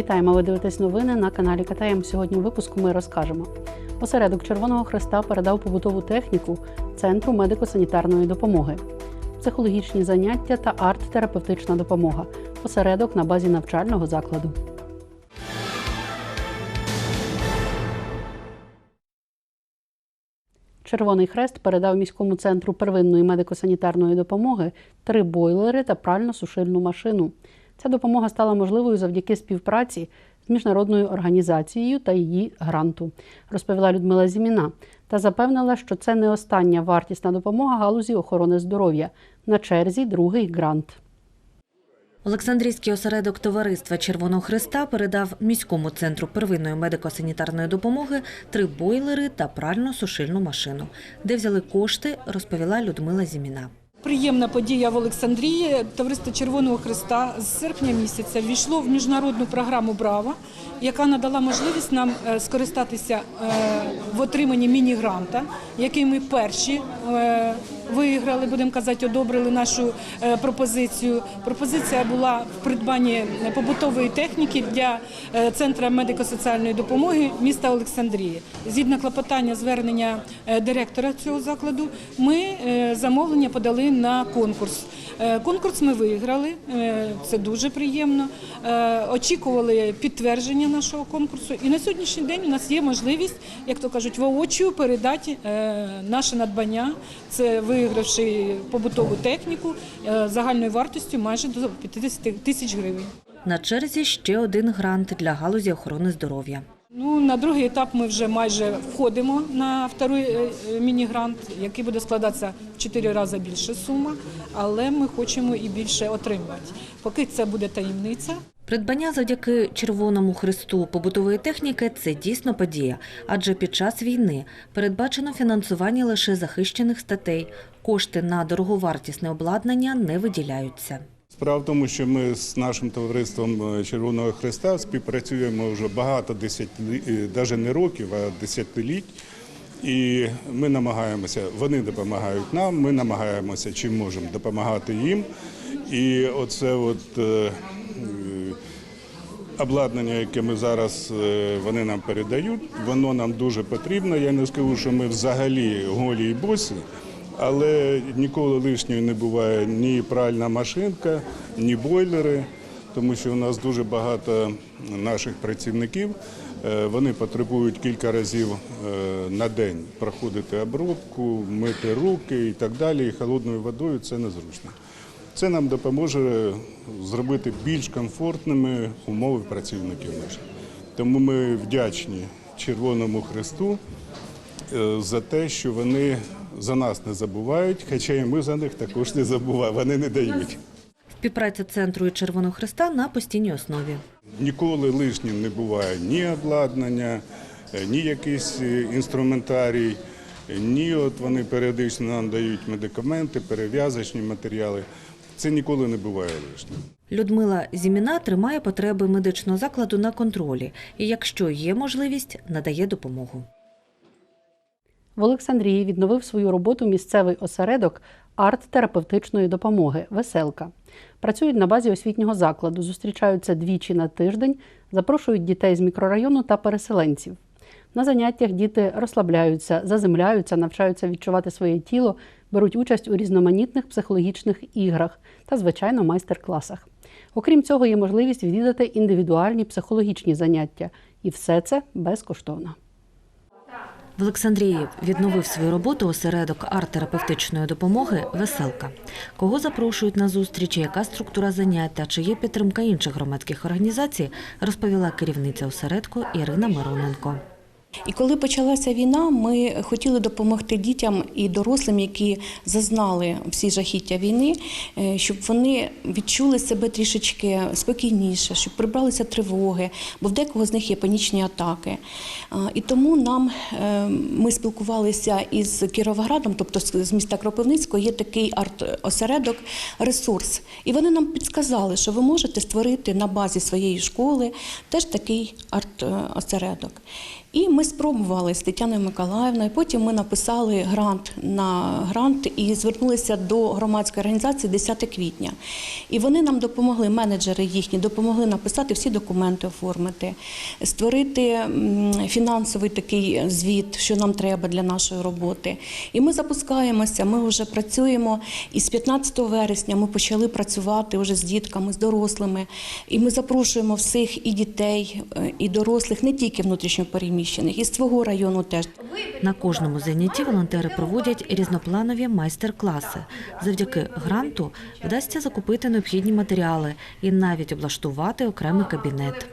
Вітаємо! Ви дивитесь новини на каналі КТМ. Сьогодні у випуску ми розкажемо. Осередок Червоного Хреста передав побутову техніку Центру медико-санітарної допомоги, психологічні заняття та арт-терапевтична допомога. Осередок на базі навчального закладу. Червоний Хрест передав міському центру первинної медико-санітарної допомоги три бойлери та прально-сушильну машину. Ця допомога стала можливою завдяки співпраці з міжнародною організацією та її гранту, розповіла Людмила Зіміна та запевнила, що це не остання вартісна допомога галузі охорони здоров'я. На черзі другий грант. Олександрійський осередок товариства Червоного Христа передав міському центру первинної медико-санітарної допомоги три бойлери та прально-сушильну машину. Де взяли кошти, розповіла Людмила Зіміна. Приємна подія в Олександрії. Товариство Червоного Христа з серпня місяця ввійшло в міжнародну програму Браво, яка надала можливість нам е, скористатися е, в отриманні міні-гранта, який ми перші е, виграли, будемо казати, одобрили нашу е, пропозицію. Пропозиція була в придбанні побутової техніки для е, центру медико-соціальної допомоги міста Олександрії. Згідно клопотання звернення е, директора цього закладу, ми замовлення подали на конкурс. Конкурс ми виграли, це дуже приємно. Очікували підтвердження нашого конкурсу, і на сьогоднішній день у нас є можливість, як то кажуть, воочію передати наше надбання. Це вигравши побутову техніку е, загальною вартістю майже до 50 тисяч гривень. На черзі ще один грант для галузі охорони здоров'я. Ну, на другий етап ми вже майже входимо на второй е, е, міні-грант, який буде складатися в 4 рази більше сума, але ми хочемо і більше отримати. Поки це буде таємниця. Придбання завдяки Червоному Христу побутової техніки це дійсно подія, адже під час війни передбачено фінансування лише захищених статей. Кошти на дороговартісне обладнання не виділяються. Справа в тому, що ми з нашим товариством е, Червоного Христа співпрацюємо вже багато десятиліть, навіть не років, а десятиліть. І ми намагаємося, вони допомагають нам, ми намагаємося чим можемо допомагати їм. І оце от е, е, обладнання, яке ми зараз е, вони нам передають, воно нам дуже потрібно. Я не скажу, що ми взагалі голі і босі, але ніколи лишньою не буває ні пральна машинка, ні бойлери, тому що у нас дуже багато наших працівників. е, Вони потребують кілька разів е, на день проходити обробку, мити руки і так далі. І холодною водою це незручно. Це нам допоможе зробити більш комфортними умови працівників наших. Тому ми вдячні Червоному Христу е, за те, що вони за нас не забувають, хоча і ми за них також не забуваємо, вони не дають. Співпраця центру і Червоного Христа на постійній основі. Ніколи лишнім не буває ні обладнання, е, ні якийсь е, інструментарій, ні от вони періодично нам дають медикаменти, перев'язочні матеріали. Це ніколи не буває лишнім. Людмила Зіміна тримає потреби медичного закладу на контролі і, якщо є можливість, надає допомогу. В Олександрії відновив свою роботу місцевий осередок арт-терапевтичної допомоги Веселка. Працюють на базі освітнього закладу, зустрічаються двічі на тиждень, запрошують дітей з мікрорайону та переселенців. На заняттях діти розслабляються, заземляються, навчаються відчувати своє тіло, беруть участь у різноманітних психологічних іграх та, звичайно, майстер-класах. Окрім цього, є можливість відвідати індивідуальні психологічні заняття, і все це безкоштовно. В Олександрії відновив свою роботу осередок арт-терапевтичної допомоги Веселка. Кого запрошують на зустрічі, яка структура заняття, чи є підтримка інших громадських організацій, розповіла керівниця осередку Ірина Мироненко. І коли почалася війна, ми хотіли допомогти дітям і дорослим, які зазнали всі жахіття війни, е, щоб вони відчули себе трішечки спокійніше, щоб прибралися тривоги, бо в декого з них є панічні атаки. І тому нам е, ми спілкувалися із Кіровоградом, тобто з міста Кропивницького, є такий арт-осередок ресурс. І вони нам підсказали, що ви можете створити на базі своєї школи теж такий арт-осередок. І ми спробували з Тетяною Миколаївною. Потім ми написали грант на грант і звернулися до громадської організації 10 квітня. І вони нам допомогли, менеджери їхні, допомогли написати всі документи, оформити, створити фінансовий такий звіт, що нам треба для нашої роботи. І ми запускаємося, ми вже працюємо. І з 15 вересня ми почали працювати вже з дітками, з дорослими. І ми запрошуємо всіх і дітей, е, і дорослих, не тільки внутрішньопереміщених, і з свого району теж. На кожному занятті волонтери проводять різнопланові майстер-класи. Завдяки гранту вдасться закупити необхідні матеріали і навіть облаштувати окремий кабінет.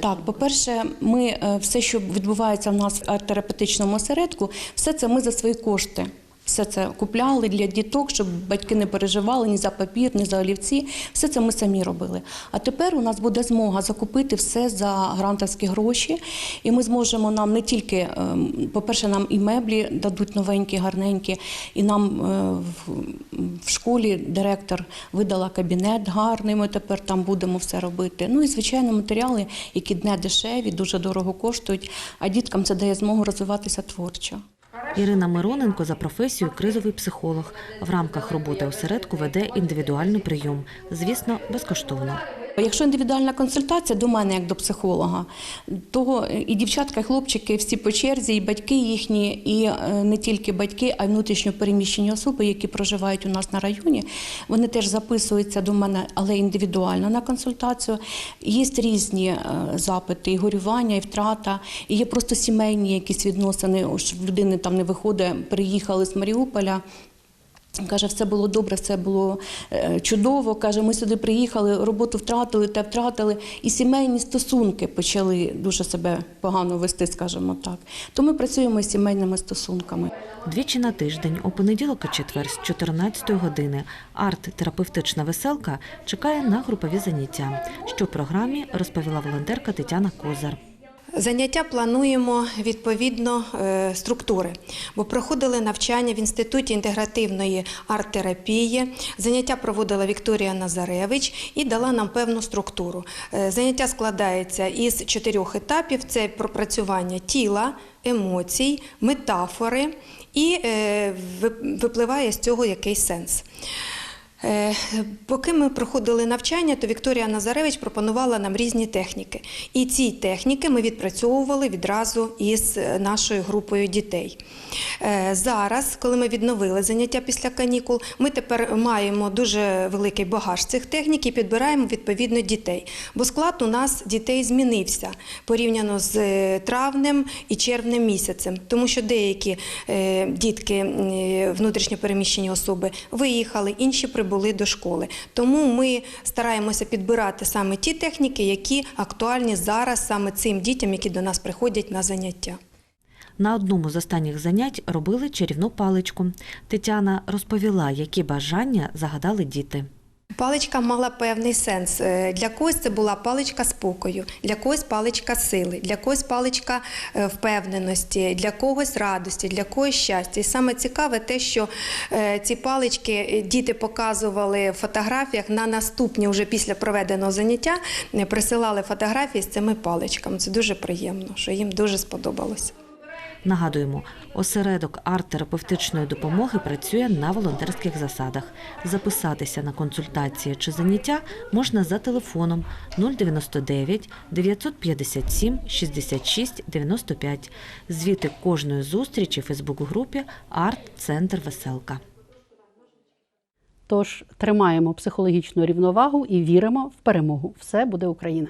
Так, по-перше, ми е, все, що відбувається в нас в арт-терапевтичному осередку, все це ми за свої кошти. Все це купляли для діток, щоб батьки не переживали ні за папір, ні за олівці. Все це ми самі робили. А тепер у нас буде змога закупити все за грантовські гроші, і ми зможемо нам не тільки, ем, по-перше, нам і меблі дадуть новенькі, гарненькі, і нам е, в- школі директор видала кабінет гарний. Ми тепер там будемо все робити. Ну і звичайно, матеріали, які не дешеві, дуже дорого коштують. А діткам це дає змогу розвиватися творчо. Ірина Мироненко за професією кризовий психолог. В рамках роботи осередку веде індивідуальний прийом, звісно, безкоштовно. Якщо індивідуальна консультація до мене як до психолога, то і дівчатка, і хлопчики всі по черзі, і батьки їхні, і е, не тільки батьки, а й внутрішньо переміщені особи, які проживають у нас на районі, вони теж записуються до мене, але індивідуально на консультацію. Є різні е, запити, і горювання, і втрата, і є просто сімейні якісь відносини. В людини там не виходить, приїхали з Маріуполя. Каже, все було добре, все було е, чудово. Каже, ми сюди приїхали, роботу втратили, те втратили, і сімейні стосунки почали дуже себе погано вести, скажімо так. То ми працюємо з сімейними стосунками. Двічі на тиждень, у понеділок і четвер з 14 години, арт-терапевтична веселка чекає на групові заняття. Що в програмі розповіла волонтерка Тетяна Козар. Заняття плануємо відповідно е, структури, бо проходили навчання в інституті інтегративної арт-терапії. Заняття проводила Вікторія Назаревич і дала нам певну структуру. Е, Заняття складається із чотирьох етапів: це пропрацювання тіла, емоцій, метафори, і е, випливає з цього якийсь сенс. Е, Поки ми проходили навчання, то Вікторія Назаревич пропонувала нам різні техніки. І ці техніки ми відпрацьовували відразу із е, нашою групою дітей. Е, Зараз, коли ми відновили заняття після канікул, ми тепер маємо дуже великий багаж цих технік і підбираємо відповідно дітей. Бо склад у нас дітей змінився порівняно з травнем і червнем місяцем, тому що деякі дітки, внутрішньопереміщені особи, виїхали, інші прибули до школи. Тому ми стараємося підбирати саме ті техніки, які актуальні зараз саме цим дітям, які до нас приходять на заняття. На одному з останніх занять робили чарівну паличку. Тетяна розповіла, які бажання загадали діти. Паличка мала певний сенс. Е, Для когось це була паличка спокою, для когось паличка сили, для когось паличка е, впевненості, для когось радості, для когось щастя. І саме цікаве те, що е, ці палички діти показували в фотографіях на наступні, вже після проведеного заняття, присилали фотографії з цими паличками. Це дуже приємно, що їм дуже сподобалося. Нагадуємо, осередок арт-терапевтичної допомоги працює на волонтерських засадах. Записатися на консультації чи заняття можна за телефоном 099 957 66 95. Звіти кожної зустрічі в Фейсбук-групі Арт-Центр Веселка. Тож тримаємо психологічну рівновагу і віримо в перемогу. Все буде Україна.